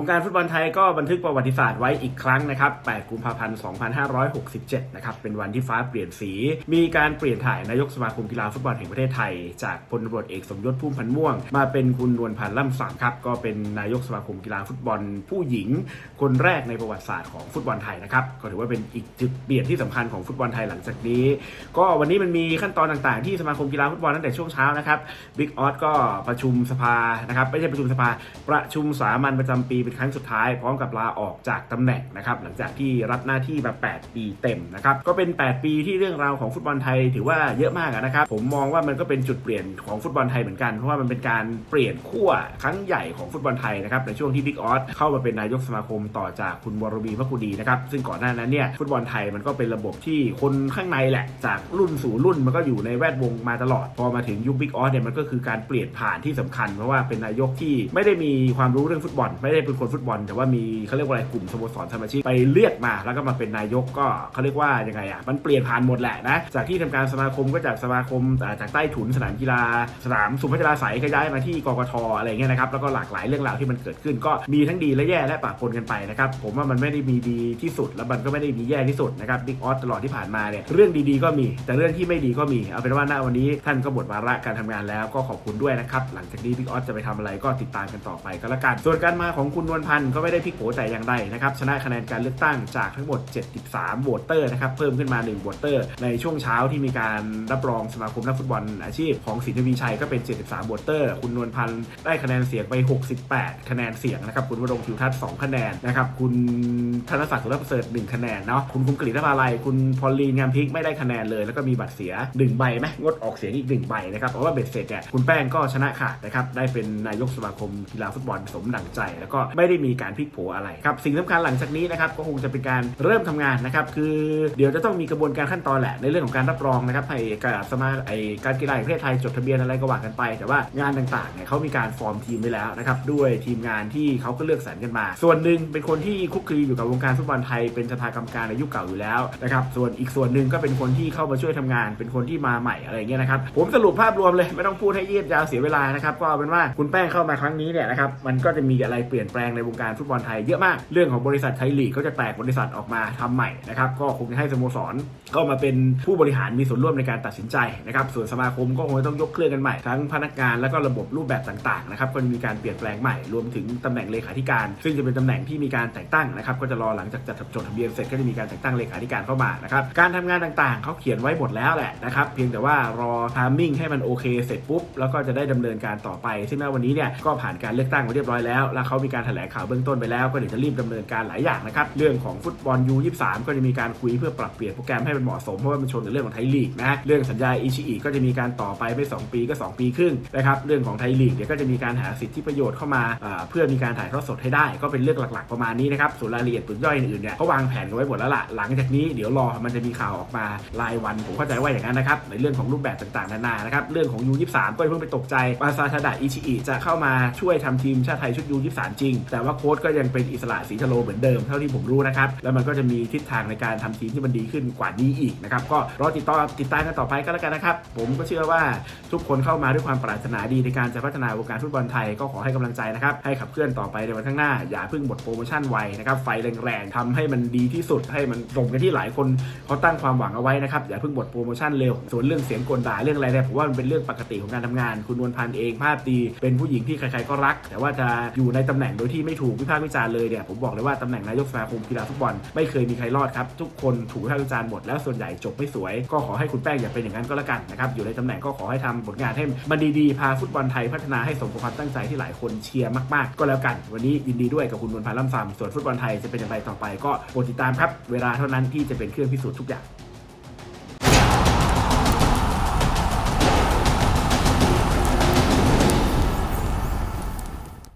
วงการฟุตบอลไทยก็บันทึกประวัติศาสตร์ไว้อีกครั้งนะครับ 8 กุมภาพันธ์ 2567 นะครับ เป็นวันที่ฟ้าเปลี่ยนสี มีการเปลี่ยนถ่ายนายกสมาคมกีฬาฟุตบอลแห่งประเทศไทย จากพลตำรวจเอกสมยศพุ่มพันธ์ม่วง มาเป็นคุณนวลพันธ์ล่ำสังครับ ก็เป็นนายกสมาคมกีฬาฟุตบอลผู้หญิง คนแรกในประวัติศาสตร์ของฟุตบอลไทยนะครับ ก็ถือว่าเป็นอีกจุดเปลี่ยนที่สำคัญของฟุตบอลไทยหลังจากนี้ ก็วันนี้มันมีขั้นตอนต่างๆ ที่สมาคมกีฬาฟุตบอลตั้งแต่ช่วงเช้านะครับบิ๊กออสก็ประชุมสภานะครับไม่ใช่ประชุมสภาประชุมสามัญประจำปีเป็นครั้งสุดท้ายพร้อมกับลาออกจากตำแหน่งนะครับหลังจากที่รับหน้าที่มา 8 ปีเต็มนะครับก็เป็น 8 ปีที่เรื่องราวของฟุตบอลไทยถือว่าเยอะมากนะครับผมมองว่ามันก็เป็นจุดเปลี่ยนของฟุตบอลไทยเหมือนกันเพราะว่ามันเป็นการเปลี่ยนขั้วครั้งใหญ่ของฟุตบอลไทยนะครับในช่วงที่บิ๊กออสเข้ามาเป็นนายกสมาคมต่อจากคุณวรวีพระกุดีนะครับซึ่งก่อนหน้านั้นเนี่ยฟุตบอลไทยมันก็เป็นระบบที่คนข้างในแหละ จากรุ่นสู่รุ่นมันก็อยู่ในแวดวงมาตลอด พอมาถึงยุคบิ๊กออสเนี่ยมันก็คือการเปลี่ยนผ่านที่สำคัญ เพราะว่าเป็นนายกที่ไม่ได้มีความรู้เรื่องฟุตบอลไม่ได้เป็นคนฟุตบอล แต่ว่ามีเขาเรียกว่าอะไรกลุ่มสโมสรสมาชิกไปเลือกมา แล้วก็มาเป็นนายกก็เขาเรียกว่ายังไงอะมันเปลี่ยนผ่านหมดแหละนะจากที่ทำการสมาคมก็จากสมาคมอ่จากใต้ถุนสนามกีฬา สนามสุพัชราไสยก็ย้ายมาที่กกทอะไรเงี้ยนะครับแล้วก็หลากหลายเรื่องราวที่มันเกิดขึ้น ก็มีทั้งดีและแย่และปะปนกันไปนะครับผมว่ามันไม่ได้มีดีที่สุด แล้วมันก็ไม่ได้มีแย่ที่สุดนะครับบิ๊กออสตลอดที่ผ่านมาเนี่ยเรื่องดีๆก็มี แต่เรื่องที่ไม่ดีก็มีเอาเป็นว่าณวันนี้ท่านก็หมดวาระการทำงานแล้วก็ขอบคุณด้วยนะครับหลังจากนี้บิ๊กออสจะไปทำอะไรก็ติดตามกันต่อไปก็แล้วกันส่วนการมาของคุณุณนวลพันธ์ก็ไม่ได้พลิกโผแต่อย่างใดนะครับชนะคะแนนการเลือกตั้งจากทั้งหมด 73โหวตเตอร์นะครับเพิ่มขึ้นมา1โหวตเตอร์ ในช่วงเช้าที่มีการรับรองสมาคมนักฟุตบอลอาชีพของสินทวีชัยก็เป็น 73โหวตเตอร์ คุณนวลพันธ์ได้คะแนนเสียงไป 68 คะแนนเสียงนะครับคุณวรงค์ทิวทัศน์2คะแนนนะครับคุณธนศักดิ์สุรประเสริฐ1คะแนนเนาะคุณคุณกฤษณภาลัยคุณพอลลีนงามพิกไม่ได้คะแนนเลย แล้วก็มีบัตรเสีย 1 ใบไหมงดออกเสียงอีก 1 ใบนะครับเพราะว่าเบ็ดเสร็จเนี่ยคุณแป้งก็ชนะขาดนะครับได้เป็นนายกสมาคมกีฬาฟุตบอลสมดังใจ แล้วก็ไม่ได้มีการพลิกโผอะไรครับสิ่งสำคัญหลังจากนี้นะครับก็คงจะเป็นการเริ่มทำงานนะครับคือเดี๋ยวจะต้องมีกระบวนการขั้นตอนแหละในเรื่องของการรับรองนะครับให้กับสมาไอการกีฬาแห่งประเทศไทยจดทะเบียนอะไรก็ว่ากันไป แต่ว่างานต่างๆเนี่ยเขามีการฟอร์มทีมไว้แล้วนะครับด้วยทีมงานที่เขาก็เลือกสรรกันมา ส่วนหนึ่งเป็นคนที่คุกคีอยู่กับวงการฟุตบอลไทยเป็นสภากรรมการในยุคเก่าอยู่แล้วนะครับส่วนอีกส่วนหนึ่งก็เป็นคนที่เข้ามาช่วยทำงาน เป็นคนที่มาใหม่อะไรเงี้ยนะครับผมสรุปภาพรวมเลยไม่ต้องพูดให้ยืดยาวเสียเวลานะครับก็เอาเป็นว่าคุณแป้งเข้ามาครั้งนี้เนี่ยนะครับมันก็จะมีอะไรเปลี่ยนแปลงในวงการฟุตบอลไทยเยอะมาก เรื่องของบริษัทไทยลีกก็จะแตกบริษัทออกมาทำใหม่นะครับ ก็คงจะให้สโมสรก็มาเป็นผู้บริหารมีส่วนร่วมในการตัดสินใจนะครับ ส่วนสมาคมก็คงจะต้องยกเครื่องกันใหม่ ทั้งพนักงานแล้วก็ระบบรูปแบบต่างๆนะครับก็จะมีการเปลี่ยนแปลงใหม่รวมถึงตำแหน่งเลขาธิการ ซึ่งจะเป็นตำแหน่งที่มีการแต่งตั้งนะครับ ก็จะรอหลังจากจัดจดทะเบียนเสร็จก็จะมีการแต่งตั้งเลขาธิการเข้ามานะครับ การทำงานต่างๆเขาเขียนไว้หมดแล้วแหละนะครับ เพียงแต่ว่ารอทามมิ่งให้มันโอเคเสร็จปุ๊บแล้วก็จะได้ดำเนินการต่อไป ซึ่งณวันนี้เนี่ยก็ผ่านการเลือกตั้งไปเรียบร้อยแล้ว แล้วเขามีการถลงข่าวเบื้องต้นไปแล้วก็เดี๋ยวจะรีบดำเนินการหลายอย่างนะครับเรื่องของฟุตบอลยู23ก็จะมีการคุยเพื่อปรับเปลี่ยนโปรแกรมให้มันเหมาะสมเพราะว่ามันชนกับเรื่องของไทยลีกนะเรื่องสัญญาอิชิอิก็จะมีการต่อไปไม่สองปีก็ 2 ปีครึ่งนะครับเรื่องของไทยลีกเดี๋ยวก็จะมีการหาสิทธิประโยชน์เข้ามาเพื่อมีการถ่ายทอดสดให้ได้ ก็เป็นเรื่องหลักๆประมาณนี้นะครับส่วนรายละเอียดปลีกย่อยอื่นๆเนี่ยเขาวางแผนกันไว้หมดแล้วล่ะหลังจากนี้เดี๋ยวรอมันจะมีข่าวออกมารายวันผมเข้าใจว่าอย่างนั้นนะครับในเรื่องของรูปแบบต่างๆนานานะครับเรื่องของยู23ก็เพิ่งไปตกใจปาซาทาดะอิชิอิจะเข้ามาช่วยทำทีมชาติไทยชุดยู23จริงแต่ว่าโค้ชก็ยังเป็นอิสระสีชโลเหมือนเดิมเท่าที่ผมรู้นะครับ แล้วมันก็จะมีทิศทางในการทำทีมที่มันดีขึ้นกว่านี้อีกนะครับ ก็รอติดต่อติดตามกันต่อไปก็แล้วกันนะครับ ผมก็เชื่อว่าทุกคนเข้ามาด้วยความปรารถนาดีในการจะพัฒนาวงการฟุตบอลไทยก็ขอให้กำลังใจนะครับ ให้ขับเคลื่อนต่อไปในวันข้างหน้า อย่าเพิ่งหมดโปรโมชั่นไวนะครับ ไฟแรงๆทำให้มันดีที่สุด ให้มันตรงกันที่หลายคนเขาตั้งความหวังเอาไว้นะครับ อย่าเพิ่งหมดโปรโมชั่นเร็ว ส่วนเรื่องเสียงกลด่าเรื่องอะไรเนี่ยผมว่ามันเป็นเรื่องปกติของการทำงาน คุณนวลพันธ์เองภาพดีเป็นผู้หญิงที่ใครๆก็รัก แต่ว่าจะอยู่ในตำแหน่งโดยที่ไม่ถูกวิพากษ์วิจารณ์เลยเนี่ยผมบอกเลยว่าตำแหน่งนายกสมาคมกีฬาฟุตบอลไม่เคยมีใครรอดครับทุกคนถูกวิพากษ์วิจารณ์หมดแล้วส่วนใหญ่จบไม่สวย ก็ขอให้คุณแป้งอย่าเป็นอย่างนั้นก็แล้วกันนะครับอยู่ในตำแหน่งก็ขอให้ทำผลงานให้มันดีๆพาฟุตบอลไทยพัฒนาให้สมกับความตั้งใจที่หลายคนเชียร์มากๆ ก็แล้วกัน วันนี้ยินดีด้วยกับคุณนวลพันธ์ล่ำซำส่วนฟุตบอลไทยจะเป็นอย่างไรต่อไป ก็โปรดติดตามครับเวลาเท่านั้นที่จะเป็นเครื่องพิสูจน์ทุกอย่าง